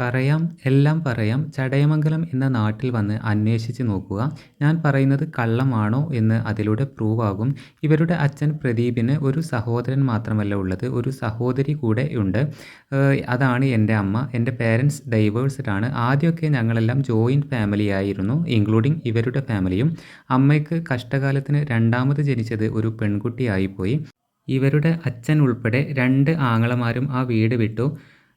പറയാം എല്ലാം പറയാം. ചടയമംഗലം എന്ന നാട്ടിൽ വന്ന് അന്വേഷിച്ച് നോക്കുക. ഞാൻ പറയുന്നത് കള്ളമാണോ എന്ന് അതിലൂടെ പ്രൂവ് ആകും. ഇവരുടെ അച്ഛൻ പ്രദീപിന് ഒരു സഹോദരൻ മാത്രമല്ല ഉള്ളത്. ഒരു സഹോദരി കൂടെ ഉണ്ട്. അതാണ് എന്റെ അമ്മ. എന്റെ പേരൻസ് ഡൈവേഴ്സ്ഡ് ആണ്. ആദ്യമൊക്കെ ഞങ്ങളെല്ലാം ജോയിന്റ് ഫാമിലി ആയിരുന്നു ഇൻക്ലൂഡിങ് ഇവരുടെ ഫാമിലിയും അമ്മയ്ക്ക് കഷ്ടകാലത്തിന് രണ്ടാമത് ജനിച്ചത് ഒരു പെൺകുട്ടിയായിപ്പോയി ഇവരുടെ അച്ഛൻ ഉൾപ്പെടെ രണ്ട് ആങ്ങളമാരും ആ വീട് വിട്ടു.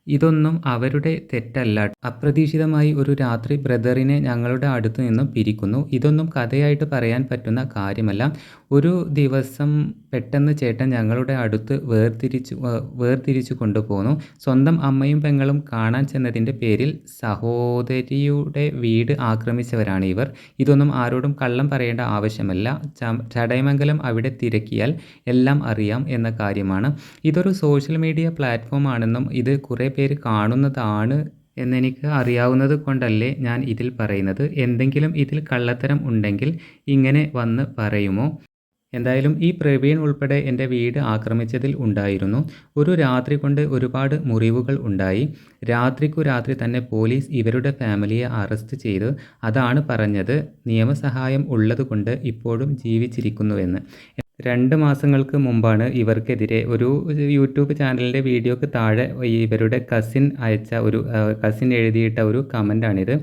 ഇതൊന്നും അവരുടെ തെറ്റല്ല. അപ്രതീക്ഷിതമായി ഒരു രാത്രി ബ്രദറിനെ ഞങ്ങളുടെ അടുത്തു നിന്നും പിരിക്കുന്നു. ഇതൊന്നും കഥയായിട്ട് പറയാൻ പറ്റുന്ന കാര്യമല്ല. ഒരു ദിവസം പെട്ടെന്ന് ചേട്ടൻ ഞങ്ങളുടെ അടുത്ത് വേർതിരിച്ചു വേർതിരിച്ചു കൊണ്ടുപോന്നു. സ്വന്തം അമ്മയും പെങ്ങളും കാണാൻ ചെന്നതിന്റെ പേരിൽ സഹോദരിയുടെ വീട് ആക്രമിച്ചവരാണ് ഇവർ. ഇതൊന്നും ആരോടും കള്ളം പറയേണ്ട ആവശ്യമല്ല. ചടയമംഗലം അവിടെ തിരക്കിയാൽ എല്ലാം അറിയാം എന്ന കാര്യമാണ്. ഇതൊരു സോഷ്യൽ മീഡിയ പ്ലാറ്റ്ഫോം ആണെന്നും ഇത് കുറേ പേര് കാണുന്നതാണ് എന്നെനിക്ക് അറിയാവുന്നത് കൊണ്ടല്ലേ ഞാൻ ഇതിൽ പറയുന്നത്. എന്തെങ്കിലും ഇതിൽ കള്ളത്തരം ഉണ്ടെങ്കിൽ ഇങ്ങനെ വന്ന് പറയുമോ? എന്തായാലും ഈ പ്രവീൺ ഉൾപ്പെടെ എന്റെ വീട് ആക്രമിച്ചതിൽ ഉണ്ടായിരുന്നു. ഒരു രാത്രി കൊണ്ട് ഒരുപാട് മുറിവുകൾ ഉണ്ടായി. രാത്രിക്കു രാത്രി തന്നെ പോലീസ് ഇവരുടെ ഫാമിലിയെ അറസ്റ്റ് ചെയ്ത്. അതാണ് പറഞ്ഞത്. നിയമസഹായം ഉള്ളതുകൊണ്ട് ഇപ്പോഴും ജീവിച്ചിരിക്കുന്നുവെന്ന്. രണ്ട് മാസങ്ങൾക്ക് മുമ്പാണ് ഇവർക്കെതിരെ ഒരു യൂട്യൂബ് ചാനലിന്റെ വീഡിയോക്ക് താഴെ ഇവരുടെ കസിൻ അയച്ച ഒരു കസിൻ എഴുതിയിട്ട ഒരു കമന്റാണിത്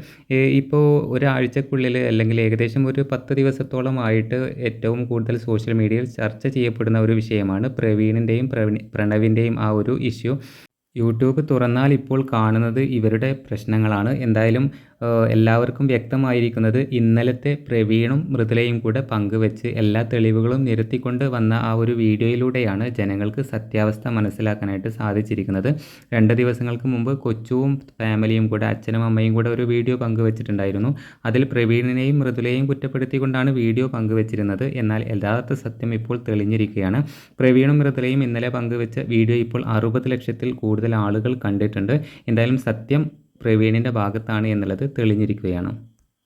ഇപ്പോൾ ഒരാഴ്ചക്കുള്ളിൽ അല്ലെങ്കിൽ ഏകദേശം ഒരു പത്ത് ദിവസത്തോളം ആയിട്ട് ഏറ്റവും കൂടുതൽ സോഷ്യൽ മീഡിയയിൽ ചർച്ച ചെയ്യപ്പെടുന്ന ഒരു വിഷയമാണ് പ്രവീണിന്റെയും പ്രണവിന്റെയും ആ ഒരു ഇഷ്യൂ യൂട്യൂബ് തുറന്നാൽ ഇപ്പോൾ കാണുന്നത് ഇവരുടെ പ്രശ്നങ്ങളാണ്. എന്തായാലും എല്ലാവർക്കും വ്യക്തമായിരിക്കുന്നത് ഇന്നലത്തെ പ്രവീണും മൃദുലയും കൂടെ പങ്കുവെച്ച് എല്ലാ തെളിവുകളും നിരത്തിക്കൊണ്ട് വന്ന ആ ഒരു വീഡിയോയിലൂടെയാണ് ജനങ്ങൾക്ക് സത്യാവസ്ഥ മനസ്സിലാക്കാനായിട്ട് സാധിച്ചിരിക്കുന്നത്. രണ്ട് ദിവസങ്ങൾക്ക് മുമ്പ് കൊച്ചുവും ഫാമിലിയും കൂടെ അച്ഛനും അമ്മയും കൂടെ ഒരു വീഡിയോ പങ്കുവച്ചിട്ടുണ്ടായിരുന്നു. അതിൽ പ്രവീണിനെയും മൃദുലയെയും കുറ്റപ്പെടുത്തിക്കൊണ്ടാണ് വീഡിയോ പങ്കുവച്ചിരുന്നത്. എന്നാൽ യഥാർത്ഥ സത്യം ഇപ്പോൾ തെളിഞ്ഞിരിക്കുകയാണ്. പ്രവീണും മൃദുലയും ഇന്നലെ പങ്കുവെച്ച വീഡിയോ ഇപ്പോൾ അറുപത് ലക്ഷത്തിൽ കൂടുതൽ ആളുകൾ കണ്ടിട്ടുണ്ട്. എന്തായാലും സത്യം പ്രവീണിന്റെ ഭാഗത്താണ് എന്നുള്ളത് തെളിഞ്ഞിരിക്കുകയാണ്.